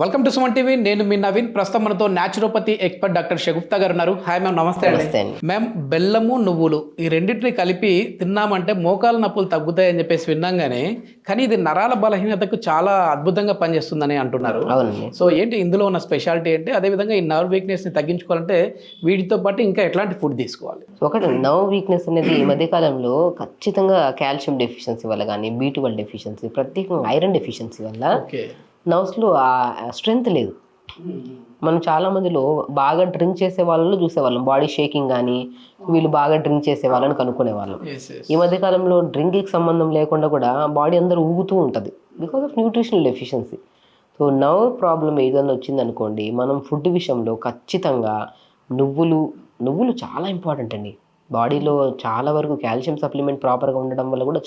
Welcome to Suman TV నేను మీ నవీన్. ప్రస్తుతం మనతో న్యాచురోపతి ఎక్స్పర్ట్ డాక్టర్ షగుప్తా గారు ఉన్నారు. హాయ్ మ్యామ్ నమస్తే అండి. మ్యామ్ బెల్లము నువ్వులు ఈ రెండింటిని కలిపి తిన్నామంటే మోకాల నొప్పులు తగ్గుతాయని చెప్పేసి విన్నాం కానీ ఇది నరాల బలహీనతకు చాలా అద్భుతంగా పనిచేస్తుందని అంటున్నారు. సో ఏంటి ఇందులో ఉన్న స్పెషాలిటీ ఏంటి? అదేవిధంగా ఈ నర్వ్ వీక్నెస్ని తగ్గించుకోవాలంటే వీటితో పాటు ఇంకా ఎట్లాంటి ఫుడ్ తీసుకోవాలి? ఒకటి నర్వ్ వీక్నెస్ అనేది ఈ మధ్య కాలంలో ఖచ్చితంగా కాల్షియం డెఫిషియన్సీ వల్ల కానీ బీ ట్వెల్వ్ డెఫిషియన్సీ ప్రత్యేకంగా ఐరన్ డెఫిషియన్సీ వల్ల నర్వ్స్లో ఆ స్ట్రెంగ్త్ లేదు. మనం చాలా మందిలో బాగా డ్రింక్ చేసే వాళ్ళలో చూసేవాళ్ళం. బాడీ షేకింగ్ కానీ వీళ్ళు బాగా డ్రింక్ చేసే వాళ్ళని కనుక్కునే వాళ్ళం. ఈ మధ్య కాలంలో డ్రింక్కి సంబంధం లేకుండా కూడా బాడీ అందరూ ఊగుతూ ఉంటుంది. Because of nutritional deficiency so nerve problem ఏదైనా వచ్చిందనుకోండి మనం ఫుడ్ విషయంలో ఖచ్చితంగా నువ్వులు నువ్వులు చాలా ఇంపార్టెంట్ అండి. బాడీలో చాలా వరకు కాల్షియం సప్లిమెంట్ ప్రాపర్గా ఉండడం వల్ల కూడా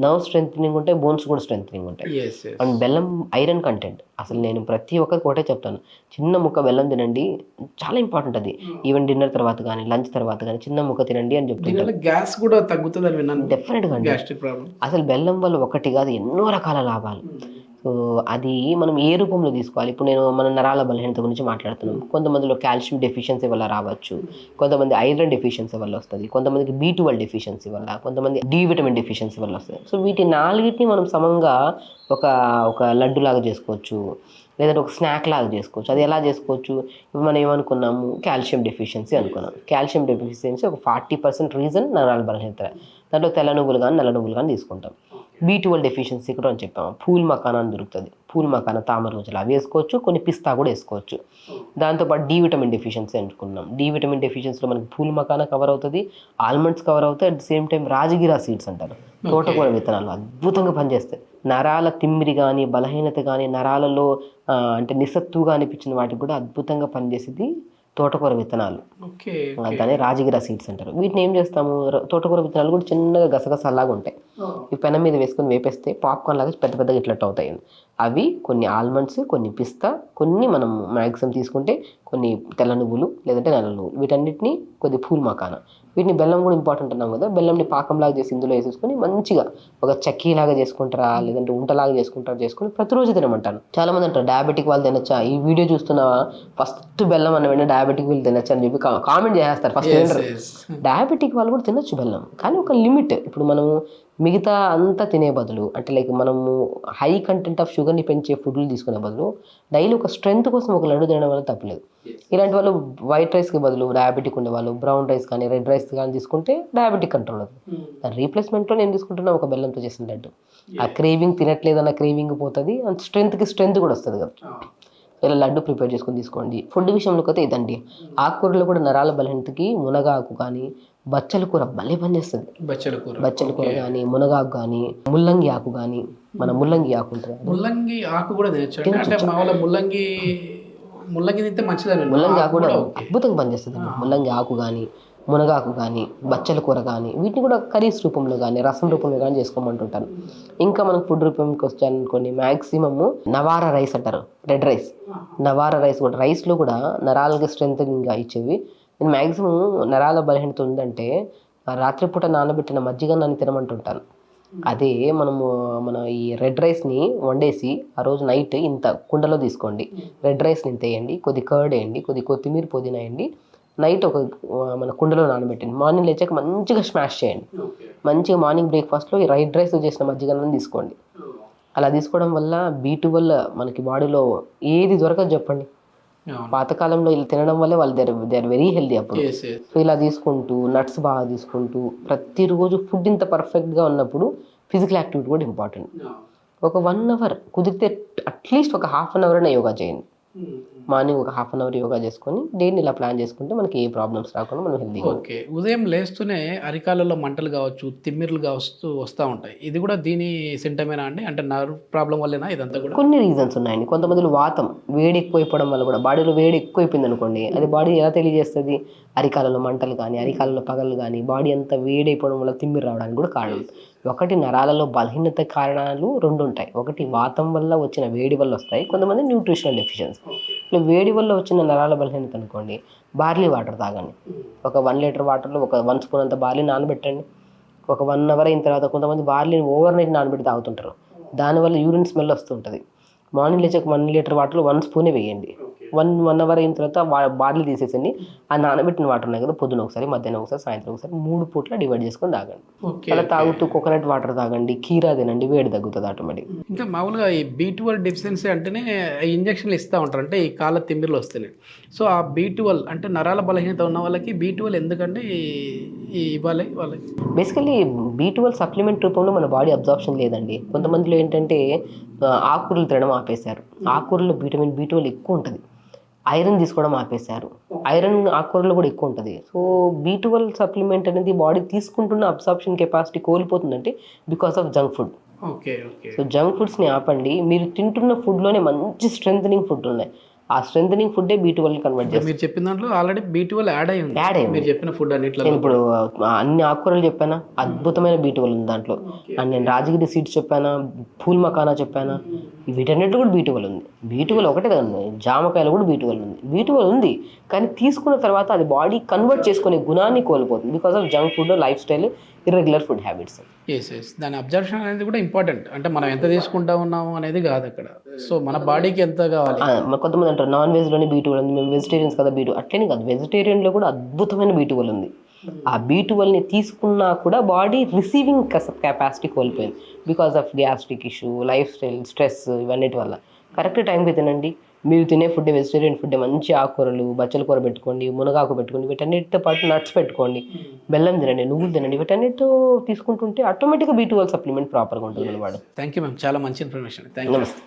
నర్వ్ స్ట్రెంగ్ ఉంటాయి బోన్స్ కూడా స్ట్రెంగ్ ఉంటాయి. అండ్ బెల్లం ఐరన్ కంటెంట్. అసలు నేను ప్రతి ఒక్కరికి ఒకటే చెప్తాను. చిన్న ముక్క బెల్లం తినండి చాలా ఇంపార్టెంట్ అది. ఈవెన్ డిన్నర్ తర్వాత కానీ లంచ్ తర్వాత కానీ చిన్న ముక్క తినండి అని చెప్తుంటాను దీనివల్ల గ్యాస్ కూడా తగ్గుతుందని విన్నాను. డెఫినెట్గా అసలు బెల్లం వల్ల ఒకటి కాదు ఎన్నో రకాల లాభాలు. సో అది మనం ఏ రూపంలో తీసుకోవాలి? ఇప్పుడు నేను మన నరాల బలహీనత గురించి మాట్లాడుతున్నాం. కొంతమందిలో కాల్షియం డెఫిషియన్సీ వల్ల రావచ్చు. కొంతమంది ఐరన్ డెఫిషియన్సీ వల్ల వస్తుంది. కొంతమందికి బీ ట్వెల్వ్ డెఫిషియన్సీ వల్ల కొంతమంది డి విటమిన్ డెఫిషియన్సీ వల్ల వస్తుంది. సో వీటి నాలుగిటిని మనం సమంగా ఒక ఒక లడ్డు లాగా చేసుకోవచ్చు. లేదంటే ఒక స్నాక్ లాగా చేసుకోవచ్చు. అది ఎలా చేసుకోవచ్చు? ఇప్పుడు మనం ఏమనుకున్నాము? కాల్షియం డెఫిషియన్సీ అనుకున్నాం. కాల్షియం డెఫిషియన్సీ ఒక ఫార్టీ పర్సెంట్ రీజన్ నరాల బలహీనత. దాంట్లో తెల్ల నువ్వులు కానీ నల్ల నువ్వులు కానీ తీసుకుంటాం. బీ ట్వెల్వ్ డెఫిషియన్సీ కూడా అని చెప్పాము. పూల్ మకానా అని దొరుకుతుంది. పూల్ మకానా తామర రోజులు అవి వేసుకోవచ్చు కొన్ని పిస్తా కూడా వేసుకోవచ్చు. దాంతోపాటు డి విటమిన్ డెఫిషియన్సీ అనుకున్నాం డి విటమిన్ డెఫిషియన్సీలో మనకి పూల్ మకానా కవర్ అవుతుంది ఆల్మండ్స్ కవర్ అవుతాయి at the same time rajgira seeds అంటారు. తోటకూర విత్తనాలు అద్భుతంగా పనిచేస్తాయి. నరాల తిమ్మిరి కానీ బలహీనత కానీ నరాలలో అంటే నిస్సత్తుగా అనిపించిన వాటికి కూడా అద్భుతంగా పనిచేసేది తోటకూర విత్తనాలు. దాన్ని రాజగిరా సీడ్స్ అంటారు. వీటిని ఏం చేస్తాము? తోటకూర విత్తనాలు కూడా చిన్నగా గసగసాలాగా ఉంటాయి. ఈ పెనం మీద వేసుకొని వేపేస్తే పాప్కార్న్ లాగా పెద్ద పెద్దగా ఇట్లట్టు అవుతాయి. అవి కొన్ని ఆల్మండ్స్ కొన్ని పిస్తా కొన్ని మనం మ్యాక్సిమం తీసుకుంటే కొన్ని తెల్ల నువ్వులు లేదంటే నల్ల నువ్వులు. వీటన్నిటిని కొద్ది పూల్ మకాన. వీటిని బెల్లం కూడా ఇంపార్టెంట్ అన్నాం కదా బెల్లంని పాకంలాగా చేసి ఇందులో వేసేసుకొని మంచిగా ఒక చక్కీలాగా చేసుకుంటారా లేదంటే ఉంటలాగా చేసుకుంటారా చేసుకొని ప్రతిరోజు తినమంటాను. చాలా మంది అంటారు డయాబెటిక్ వాళ్ళు తినచ్చా? ఈ వీడియో చూస్తున్నావా? ఫస్ట్ బెల్లం అన్న వెంటనే డయాబెటిక్ వీళ్ళు తినచ్చా? అని చెప్పి కామెంట్ చేస్తారు ఫస్ట్ డయాబెటిక్ వాళ్ళు కూడా తినొచ్చు బెల్లం. కానీ ఒక లిమిట్. ఇప్పుడు మనము మిగతా అంతా తినే బదులు అంటే లైక్ మనము హై కంటెంట్ ఆఫ్ షుగర్ని పెంచే ఫుడ్లు తీసుకునే బదులు డైలీ ఒక స్ట్రెంత్ కోసం ఒక లడ్డు తినడం వల్ల తప్పలేదు. ఇలాంటి వాళ్ళు వైట్ రైస్కి బదులు డయాబెటిక్ ఉండే వాళ్ళు బ్రౌన్ రైస్ కానీ రెడ్ రైస్ కానీ తీసుకుంటే డయాబెటిక్ కంట్రోల్ అవుతుంది దాని రీప్లేస్మెంట్లో నేను తీసుకుంటున్నా? ఒక బెల్లంతో చేసిన లడ్డు. ఆ క్రేవింగ్ తినట్లేదన్న క్రేవింగ్ పోతుంది అండ్ స్ట్రెంత్కి స్ట్రెంత్ కూడా వస్తుంది కదా. ఇలా లడ్డు ప్రిపేర్ చేసుకొని తీసుకోండి. ఫుడ్ విషయంలోకి అయితే ఇదండి. ఆకుకూరలు కూడా నరాల బలహీనతకి మునగాకు కానీ బచ్చల కూర భలే పనిచేస్తుంది. బచ్చల కూర. బచ్చల కూర కానీ మునగాకు కానీ ముల్లంగి ఆకు కానీ మన ముల్లంగి ఆకు ఉంటుంది. ముల్లంగి ఆకు కూడా అంటే మా వాళ్ళ ముల్లంగి ముల్లంగి తింటే మంచిదని ముల్లంగి ఆకు కూడా అద్భుతంగా పనిచేస్తుంది ముల్లంగి ఆకు కానీ మునగాకు కానీ బచ్చల కూర కానీ వీటిని కూడా కర్రీస్ రూపంలో కానీ రసం రూపంలో కానీ చేసుకోమంటుంటాను ఇంకా మనం ఫుడ్ రూపంకి వచ్చానుకోండి మ్యాక్సిమమ్ నవారా రైస్ అంటారు రెడ్ రైస్ నవారా రైస్ కూడా రైస్లో కూడా నరాలకి స్ట్రెంగ్ ఇచ్చేవి. నేను మ్యాక్సిమం నరాల బలహీనత ఉందంటే రాత్రిపూట నానబెట్టిన మజ్జిగ నన్ను తినమంటుంటాను అదే మనము మన ఈ రెడ్ రైస్ని వండేసి ఆ రోజు నైట్ ఇంత కుండలో తీసుకోండి. రెడ్ రైస్ని ఇంత వేయండి కొద్ది కర్డ్ వేయండి కొద్ది కొత్తిమీర పుదీనా వేయండి. నైట్ ఒక మన కుండలో నానబెట్టండి మార్నింగ్ లేచాక మంచిగా స్మాష్ చేయండి. మంచిగా మార్నింగ్ బ్రేక్ఫాస్ట్లో ఈ రైడ్ రైస్ చేసిన మజ్జిగన్నం తీసుకోండి. అలా తీసుకోవడం వల్ల బీటు వల్ల మనకి బాడీలో ఏది దొరకదు చెప్పండి. పాతకాలంలో ఇలా తినడం వల్లే వాళ్ళు they they are very healthy అప్పుడు. సో ఇలా తీసుకుంటూ నట్స్ బాగా తీసుకుంటూ ప్రతిరోజు ఫుడ్ ఇంత పర్ఫెక్ట్గా ఉన్నప్పుడు ఫిజికల్ యాక్టివిటీ కూడా ఇంపార్టెంట్. ఒక వన్ అవర్ కుదిరితే అట్లీస్ట్ ఒక హాఫ్ అన్ అవర్ అయినా యోగా చేయండి. మార్నింగ్ ఒక హాఫ్ అన్ అవర్ యోగా చేసుకొని డైలీ ఇలా ప్లాన్ చేసుకుంటే మనకి ఏ ప్రాబ్లమ్స్ రాకుండా మనం హెల్తీగా ఓకే. ఉదయం లేస్తూనే అరికాలలో మంటలు కావచ్చు తిమ్మిర్లు కావచ్చు వస్తూ ఉంటాయి. ఇది కూడా దీని సింటమేనా అండి? అంటే నర్వ్ ప్రాబ్లం వల్లేనా? ఇదంతా కూడా? కొన్ని రీజన్స్ ఉన్నాయండి. కొంతమందిలో వాతం వేడి ఎక్కువైపోవడం వల్ల కూడా బాడీలో వేడి ఎక్కువైపోయింది అనుకోండి అది బాడీ ఎలా తెలియజేస్తుంది? అరికాలలో మంటలు కానీ అరికాలలో పగలు కానీ బాడీ అంతా వేడైపోవడం వల్ల తిమ్మిరి రావడానికి కూడా కారణం. ఒకటి నరాలలో బలహీనత కారణాలు రెండు ఉంటాయి. ఒకటి వాతం వల్ల వచ్చిన వేడి వల్ల వస్తాయి. కొంతమంది న్యూట్రిషనల్ డెఫిషియన్సీ వేడి వల్ల వచ్చిన నరాల బలహీనత అనుకోండి బార్లీ వాటర్ తాగండి. ఒక వన్ లీటర్ వాటర్లో ఒక వన్ స్పూన్ అంత బార్లీ నానబెట్టండి. ఒక వన్ అవర్ అయిన తర్వాత కొంతమంది బార్లీని ఓవర్ నైట్ నానబెట్టి తాగుతుంటారు. దానివల్ల యూరిన్ స్మెల్ వస్తుంటుంది మార్నింగ్ లేచాక వన్ లీటర్ వాటర్లో వన్ స్పూనే వేయండి. వన్ వన్ అవర్ అయిన తర్వాత బాటిల్ తీసేసండి ఆ నానబెట్టిన వాటర్ ఉన్నాయి కదా పొద్దున ఒకసారి మధ్యాహ్నం ఒకసారి సాయంత్రం ఒకసారి మూడు పూట్ల డివైడ్ చేసుకొని తాగండి. అలా తాగుతూ కోకోనట్ వాటర్ తాగండి కీరా తినండి వేడి తగ్గుతుంది ఆటోమేటిక్ ఇంకా మామూలుగా ఈ బీ ట్వెల్వ్ డెఫిషియన్సీ అంటేనే ఇంజక్షన్లు ఇస్తూ ఉంటారు. అంటే ఈ కాళ్ళ తిమ్మిర్లు వస్తున్నాయి సో ఆ బీ ట్వెల్వ్ అంటే నరాల బలహీనత ఉన్న వాళ్ళకి బీ ట్వెల్వ్ ఎందుకంటే ఇవ్వాలి వాళ్ళకి? బేసికలీ బీ ట్వెల్వ్ సప్లిమెంట్ రూపంలో మన బాడీ అబ్జార్ప్షన్ లేదండి. కొంతమందిలో ఏంటంటే ఆకుకూరలు తినడం ఆపేశారు. ఆకుకూరలో విటమిన్ బీ ట్వెల్వ్ ఎక్కువ ఉంటుంది. ఐరన్ తీసుకోవడం ఆపేశారు. ఐరన్ ఆకుకూరలో కూడా ఎక్కువ ఉంటుంది. సో బీ ట్వెల్వ్ సప్లిమెంట్ అనేది బాడీ తీసుకుంటున్న absorption capacity కోల్పోతుందంటే because of junk food okay okay so junk ఫుడ్స్ని ఆపండి. మీరు తింటున్న ఫుడ్లోనే మంచి స్ట్రెంథనింగ్ ఫుడ్ ఉన్నాయి. ఆ స్ట్రెంథనింగ్ ఫుడ్డే బీ ట్వెల్వ్ కన్వర్ట్ చేస్తారు మీరు చెప్పిన దాంట్లో ఆల్రెడీ బీ ట్వెల్వ్ యాడ్ అయి ఉంది. యాడ్ అయింది మీరు చెప్పిన ఫుడ్ అన్నిట్లో నేను ఇప్పుడు అన్ని ఆకుకూరలు చెప్పానా? అద్భుతమైన బీటువల్ ఉంది దాంట్లో. అండ్ నేను రాజగిరి సీడ్స్ చెప్పానా? పూల్ మకానా చెప్పానా? వీటన్నిటిలో కూడా బీటువల్ ఉంది. బీటువల్ ఒకటే కదండి జామకాయలు కూడా బీటువల్ ఉంది. బీటువల్ ఉంది. కానీ తీసుకున్న తర్వాత అది బాడీ కన్వర్ట్ చేసుకునే గుణాన్ని కోల్పోతుంది. Because of junk food lifestyle irregular food habits yes yes దాని అబ్జర్ప్షన్ అనేది కూడా ఇంపార్టెంట్ అంటే మనం ఎంత తీసుకుంటా ఉన్నాము అనేది కాదు అక్కడ. సో మన బాడీకి ఎంత కావాలి? కొంతమంది అంటారు నాన్ వెజ్లోనే బీటువల్ ఉంది. మేము వెజిటేరియన్స్ కదా బీటు అట్లనే కాదు. వెజిటేరియన్లో కూడా అద్భుతమైన బీటువల్ ఉంది. ఆ బీటువల్ని తీసుకున్నా కూడా బాడీ రిసీవింగ్ కెపాసిటీ కోల్పోయింది. Because of gastric issue lifestyle stress ఇవన్నిటి వల్ల. కరెక్ట్ టైంకి తినండి. మీరు తినే ఫుడ్ వెజిటేరియన్ ఫుడ్ మంచి ఆకుకూరలు బచ్చల కూర పెట్టుకోండి మునగాకు పెట్టుకోండి వీటన్నిటితో పాటు నట్స్ పెట్టుకోండి. బెల్లం తినండి నువ్వులు తినండి వీటన్నిటితో తీసుకుంటుంటే ఆటోమేటిక్గా బీ ట్వెల్వ్ సప్లిమెంట్ ప్రాపర్గా ఉంటుంది అనమాట థ్యాంక్ యూ మ్యామ్ చాలా మంచి ఇన్ఫర్మేషన్ థ్యాంక్ యూ నమస్తే.